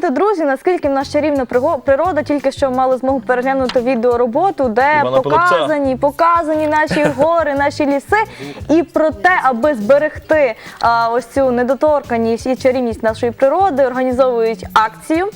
бачите, друзі, наскільки в нас чарівна природа, тільки що мали змогу переглянути відеороботу, де Івана показані, показані наші гори, наші ліси. І про те, аби зберегти а, ось цю недоторканість і чарівність нашої природи, організовують акцію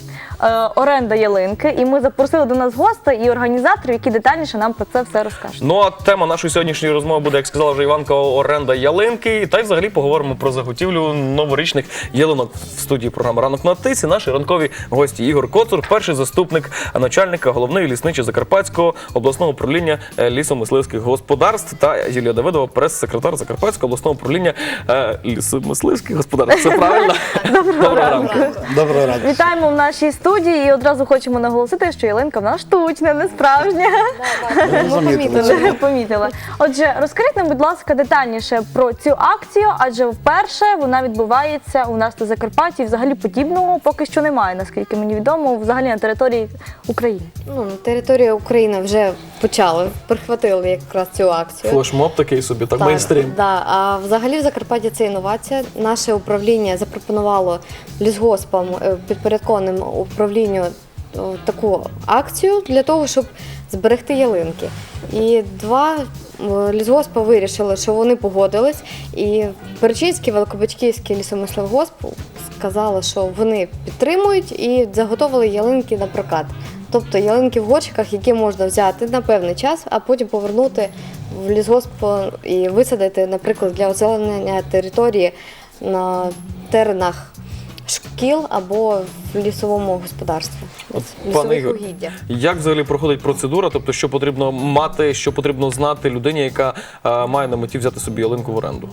е, оренда ялинки. І ми запросили до нас гостей і організаторів, які детальніше нам про це все розкажуть. Ну а тема нашої сьогоднішньої розмови буде, як сказала вже Іванка, оренда ялинки. Та й взагалі поговоримо про заготівлю новорічних ялинок в студії програми Ранок на тисі. Наші ранкові гості Ігор Коцур, перший заступник начальника головної лісничі Закарпатського обласного управління е, лісомисливських господарств та Юлія Давидова, прес-секретар Закарпатського обласного управління е, лісомисливських господарств. Все правильно? Доброго ранку. Доброго ранку. Вітаємо в нашій студії і одразу хочемо наголосити, що ялинка в нас штучна, не справжня. Замітили. Вже помітила. Отже, розкажіть нам, будь ласка, детальніше про цю акцію, адже вперше вона відбувається у нас на Закарпатті. Взагалі подібного поки що немає, наскільки мені відомо, взагалі на території України. Ну, на території України вже почали, прихватили якраз цю акцію. Флешмоб такий собі, так, Так, мейнстрім. Да. А взагалі в Закарпатті це інновація. Наше управління запропонувало лісгоспам е, підпорядкованим управлінню таку акцію для того, щоб зберегти ялинки. І два е, лісгоспи вирішили, що вони погодились. І Перечинський, Великобатьківський лісомисливгосп сказали, що вони підтримують і заготовили ялинки на прокат. Тобто ялинки в горщиках, які можна взяти на певний час, а потім повернути в лісгосп і висадити, наприклад, для озеленення території на теренах шкіл або в лісовому господарстві. Пане угіддя. Як взагалі проходить процедура? Тобто, що потрібно мати, що потрібно знати людині, яка е, має на меті взяти собі ялинку в оренду?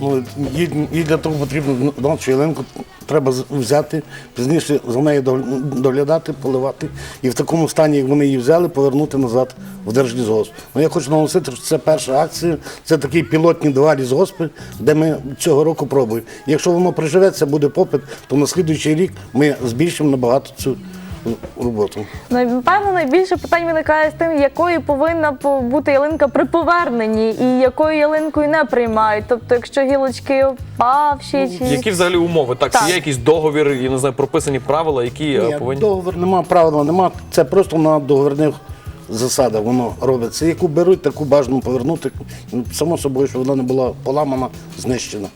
Ну, їй, їй для того потрібно знати, що ялинку треба взяти, пізніше за нею доглядати, поливати. І в такому стані, як вони її взяли, повернути назад в держлізгосп. Ну, я хочу наголосити, що це перша акція, це такі пілотні два лісгоспи, де ми цього року пробуємо. Якщо воно приживеться, буде попит, то на слідуючий рік ми збільшимо набагато цю роботу. Напевно, найбільше питань виникає з тим, якою повинна бути ялинка при поверненні і якою ялинкою не приймають. Тобто, якщо гілочки опавші чи Які взагалі умови? Так, Так. чи є якийсь договір, я не знаю, прописані правила, які е, Ні, повинні. договір нема, правила нема. Це просто на договірних засадах воно робиться. Яку беруть, таку бажано повернути. Ну, Само собою, щоб вона не була поламана, знищена.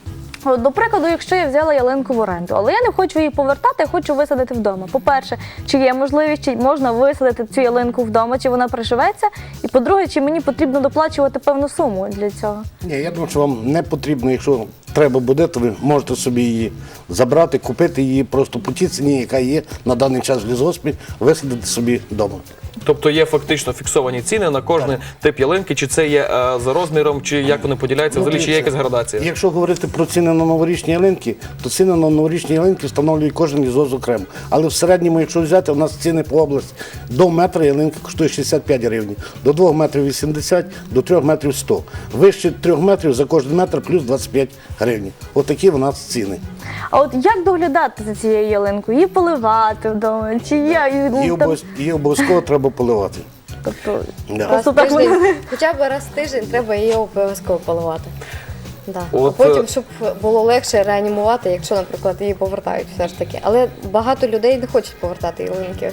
До прикладу, якщо я взяла ялинку в оренду, але я не хочу її повертати, я хочу висадити вдома. По-перше, чи є можливість, чи можна висадити цю ялинку вдома, чи вона приживеться? І по-друге, чи мені потрібно доплачувати певну суму для цього? Ні, я думаю, що вам не потрібно, якщо треба буде, то ви можете собі її забрати, купити її просто по тій ціні, яка є на даний час в лісгоспі, висадити собі вдома. Тобто є фактично фіксовані ціни на кожний тип ялинки, чи це є е, за розміром, чи як вони поділяються, взагалі, чи є якась градація? Якщо говорити про ціни на новорічні ялинки, то ціни на новорічні ялинки встановлює кожен лізоз окремо. Але в середньому, якщо взяти, у нас ціни по області до метра ялинка коштує 65 гривень, до 2 метрів 80, до 3 метрів 100. Вище 3 метрів за кожен метр плюс 25 гривень. Отакі у нас ціни. А от як доглядати за цією ялинкою? Її поливати вдома? Чи я Її там, обов'яз- Її обов'язково треба поливати. тобто, Да. Раз Просто так тиждень, вони- хоча б раз в тиждень треба її обов'язково поливати. Да. От, а потім, е, щоб було легше реанімувати, якщо, наприклад, її повертають все ж таки. Але багато людей не хочуть повертати ялинки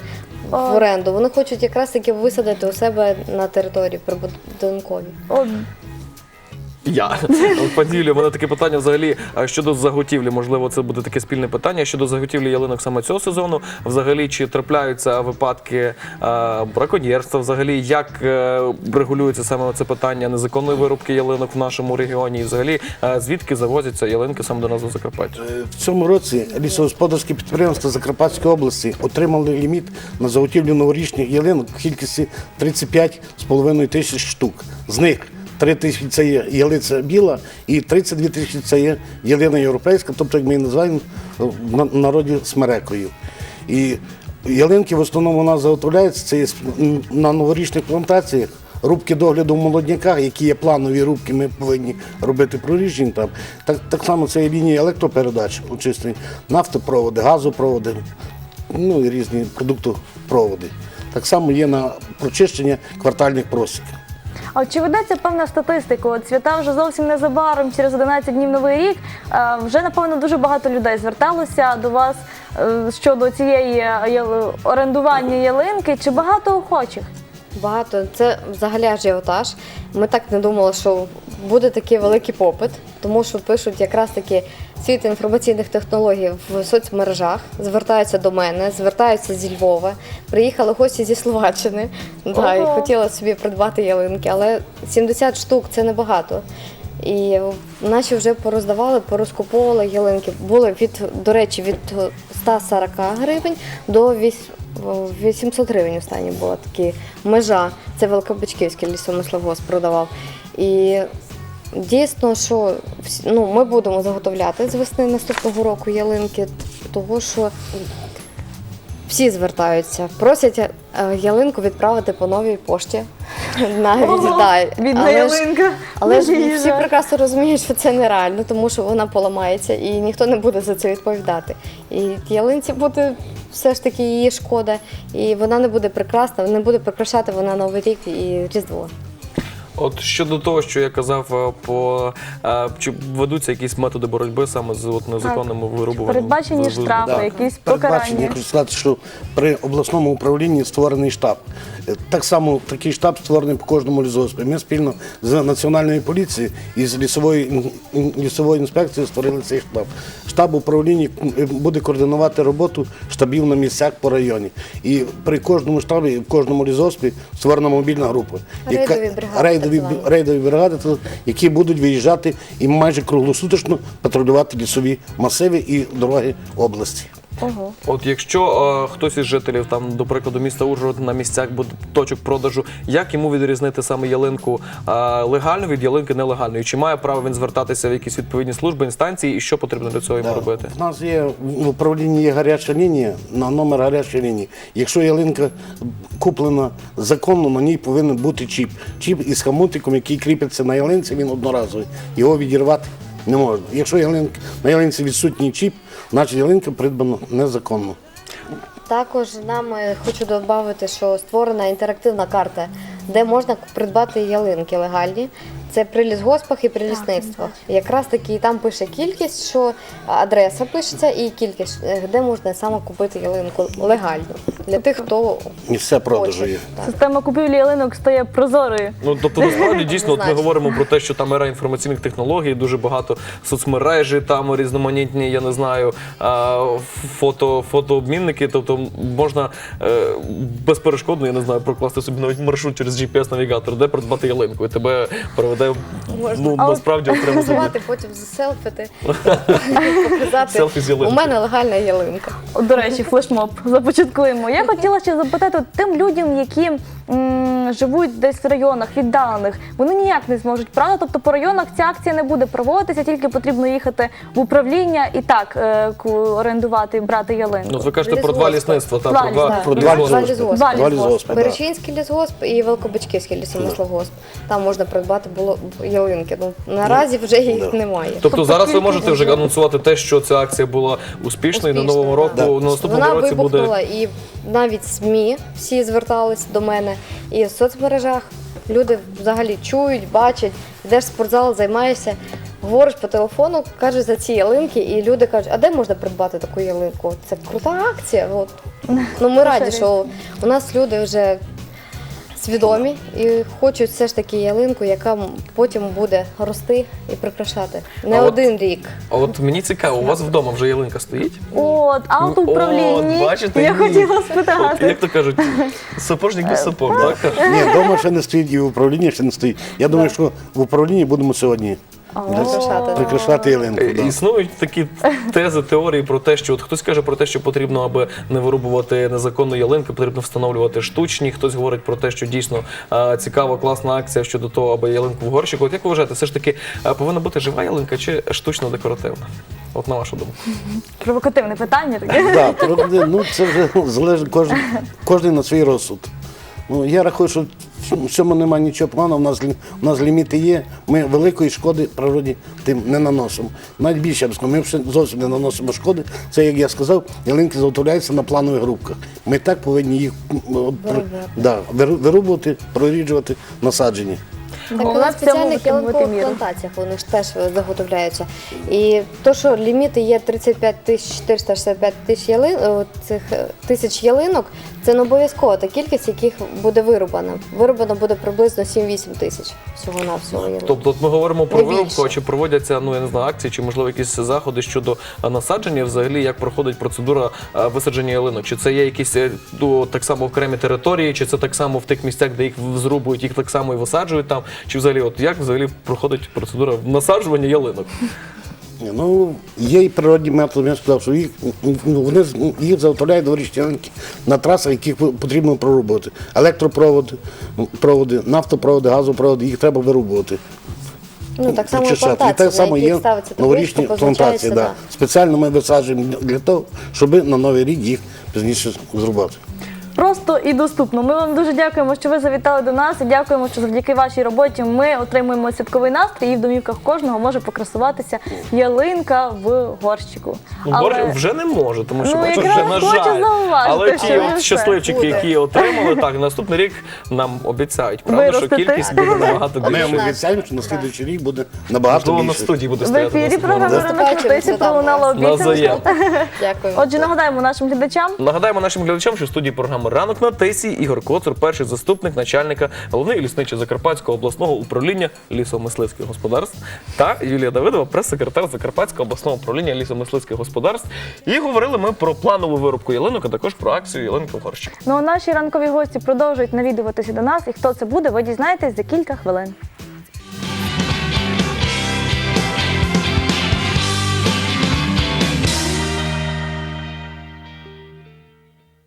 в оренду. Вони хочуть якраз таки висадити у себе на території прибудинковій. от, Я Юлія, у мене таке питання взагалі щодо заготівлі. Можливо, це буде таке спільне питання щодо заготівлі ялинок саме цього сезону. Взагалі, чи трапляються випадки е, браконьєрства? Взагалі, як е, регулюється саме це питання незаконної вирубки ялинок в нашому регіоні? І взагалі, е, звідки завозяться ялинки саме до нас до Закарпаття? Е, В цьому році лісогосподарські підприємства Закарпатської області отримали ліміт на заготівлю новорічних ялинок в кількості 35,5 тисяч штук. З них 3 тисячі це є ялиця біла і 32 тисячі це є ялина європейська, тобто, як ми її називаємо в народі смерекою. І ялинки в основному у нас заготовляються це є на новорічних плантаціях. Рубки догляду в молодняках, які є планові рубки, ми повинні робити проріжджень там. Так, так само це є лінії електропередач, очистені, нафтопроводи, газопроводи, ну і різні продуктопроводи. Так само є на прочищення квартальних просіків. А чи ведеться певна статистика? От свята вже зовсім незабаром, через 11 днів новий рік. Е, Вже напевно дуже багато людей зверталося до вас е, щодо цієї е, орендування ялинки. Чи багато охочих? Багато. Це взагалі ажіотаж. Ми так не думали, що буде такий великий попит, тому що пишуть якраз таки світ інформаційних технологій в соцмережах, звертаються до мене, звертаються зі Львова. Приїхали гості зі Словаччини. Да, і хотіла собі придбати ялинки, але 70 штук це небагато. І наші вже пороздавали, порозкуповували ялинки. Були від, до речі, від 140 гривень до вісь- 800 гривень останні була такі межа. Це Великобичківський лісомисловоз продавав. І дійсно, що ну, ми будемо заготовляти з весни наступного року ялинки, того що всі звертаються, просять е, ялинку відправити по новій пошті. Навіть, да. бідна Але ж- ялинка. але ж всі прекрасно розуміють, що це нереально, тому що вона поламається і ніхто не буде за це відповідати. І ялинці буде все ж таки її шкода, і вона не буде прекрасна, не буде прикрашати вона Новий рік і Різдво. От щодо того, що я казав, е, по е, чи ведуться якісь методи боротьби саме з от незаконним вирубуванням? Передбачені ви- штрафи, Да. якісь покарання. я хочу сказати, що при обласному управлінні створений штаб. Е, Так само такий штаб створений по кожному лісгоспі. Ми спільно з національною поліцією і з лісовою ін- ін- лісовою інспекцією створили цей штаб. Штаб управління е, буде координувати роботу штабів на місцях по районі. І при кожному штабі, в кожному лізоспі створена мобільна група. яка- Рейдові бригади, рейдові, рейдові бригади, які будуть виїжджати і майже круглосуточно патрулювати лісові масиви і дороги області. Ого. От якщо е, хтось із жителів там, до прикладу, міста Ужгород на місцях буде точок продажу, як йому відрізнити саме ялинку е, легальну від ялинки нелегальної? Чи має право він звертатися в якісь відповідні служби, інстанції, і що потрібно для цього йому робити? У нас є в управлінні є гаряча лінія на номер гарячої лінії. Якщо ялинка куплена законно, на ній повинен бути чіп. Чіп із хамутиком, який кріпиться на ялинці, він одноразовий. Його відірвати не можна. Якщо ялинка, на ялинці відсутній чіп, значить ялинка придбана незаконно. Також нам е, хочу додати, що створена інтерактивна карта, де можна придбати ялинки легальні. Це при лісгоспах і при лісництвах. Якраз таки там пише кількість, що адреса пишеться, і кількість, е, де можна саме купити ялинку легально для тих, хто Місце продажу хоче. є. Система купівлі ялинок стає прозорою. Ну тобто насправді дійсно от ми Однозначно. говоримо про те, що там ера інформаційних технологій, дуже багато соцмережі, там різноманітні, я не знаю, а, фото, фотообмінники. Тобто можна е, безперешкодно, я не знаю, прокласти собі навіть маршрут через GPS-навігатор, де придбати ялинку, і тебе проведе ну А насправді окремо собі. Потім заселфити, показати. Селфі з У ялинкою. мене легальна ялинка. До речі, флешмоб започаткуємо. Я хотіла ще запитати от тим людям, які м, живуть десь в районах віддалених, вони ніяк не зможуть, правда? Тобто по районах ця акція не буде проводитися, тільки потрібно їхати в управління і так е, орендувати і брати ялинку. Ну, от ви кажете про два лісництва, та, про два, лісництва. Про лісгоспи. два Два лісгоспи. лісгоспи. Два Два лісгоспи. лісгоспи, так. Лісгосп і Великобачківський лісомисловгосп. Там можна придбати було ялинки. Ну наразі вже їх немає. Тобто зараз ви можете вже анонсувати те, що ця акція була успішною, і на Успішною, новому року, да. на наступному Вона році буде. вибухнула, і навіть СМІ всі звертались до мене, і в соцмережах люди взагалі чують, бачать, йдеш в спортзал, займаєшся. Говориш по телефону, кажеш за ці ялинки, і люди кажуть, а де можна придбати таку ялинку? Це крута акція. От. Ну, ми раді, що у нас люди вже свідомі і хочуть все ж таки ялинку, яка потім буде рости і прикрашати. Не А от- один рік. А от мені цікаво, у вас вдома вже ялинка стоїть? От, а от Ну, управлінні. от, бачите, я ні. хотіла От, спитати. як то кажуть, сапожник без сапог, так? Ні, вдома ще не стоїть і в управлінні ще не стоїть. Я думаю, що в управлінні будемо сьогодні Прикрашати. прикрашати ялинку. Е, да. Існують такі тези, теорії про те, що от хтось каже про те, що потрібно, аби не вирубувати незаконну ялинку, потрібно встановлювати штучні. Хтось говорить про те, що дійсно е, цікава, класна акція щодо того, аби ялинку в горщику. От як ви вважаєте, все ж таки е, повинна бути жива ялинка чи штучно декоративна? От на вашу думку. Провокативне питання таке. Да, ну, це вже залежить кожен, кожен на свій розсуд. Ну, я рахую, що в цьому немає нічого поганого, у нас, у нас ліміти є, ми великої шкоди природі тим не наносимо. Навіть більше я б сказав, ми вже зовсім не наносимо шкоди. Це, як я сказав, ялинки заготовляються на планових групках. Ми так повинні їх да, вирубувати, проріджувати, насаджені. Так, на в спеціальних ялинкових плантаціях вони ж теж заготовляються. І то, що ліміти є 35 тисяч 465 тисяч ялин, о, цих е, тисяч ялинок, це не обов'язково та кількість, яких буде вирубано. Вирубано буде приблизно 7-8 тисяч всього навсього ялинок. Тобто от ми говоримо про Не вирубку, а чи проводяться ну я не знаю акції, чи можливо якісь заходи щодо а, насадження, взагалі як проходить процедура а, висадження ялинок? Чи це є якісь е, ну, так само окремі території, чи це так само в тих місцях, де їх зрубують, їх так само і висаджують там? Чи взагалі, от як взагалі проходить процедура насаджування ялинок? Ні, Ну, є і природні методи, я сказав, що їх, ну, вони з- їх заготовляють дворічні ялинки на трасах, яких потрібно прорубувати. Електропроводи, проводи, нафтопроводи, газопроводи, їх треба вирубувати. Ну так само і Очищати. плантації, І так само на є яких ставиться табличка, новорічні позначається, плантації. Да. да. Спеціально ми висаджуємо для того, щоб на новий рік їх пізніше зрубати. Просто і доступно. Ми вам дуже дякуємо, що ви завітали до нас, і дякуємо, що завдяки вашій роботі ми отримуємо святковий настрій, і в домівках кожного може покрасуватися ялинка в горщику. Ну, борщ вже не може, тому що Ну, вже на жаль. зауважити, Але ті от щасливчики, буде. які отримали, так наступний рік нам обіцяють, правда, що кількість буде набагато Ми більше. вам обіцяємо, що на слідуючий рік буде набагато Можливо, на студії буде В стояти. ефірі програми «Ранок на пролунала обіцянка. Дякую. Отже, нагадаємо нашим глядачам. Нагадаємо нашим глядачам, що в студії програми Ранок на тисі Ігор Коцур, перший заступник начальника головний лісничої Закарпатського обласного управління лісомисливських господарств, та Юлія Давидова, прес-секретар Закарпатського обласного управління лісомисливських господарств. І говорили ми про планову вирубку ялинок, а також про акцію ялинка в горщик. Ну а наші ранкові гості продовжують навідуватися до нас. І хто це буде, ви дізнаєтесь за кілька хвилин.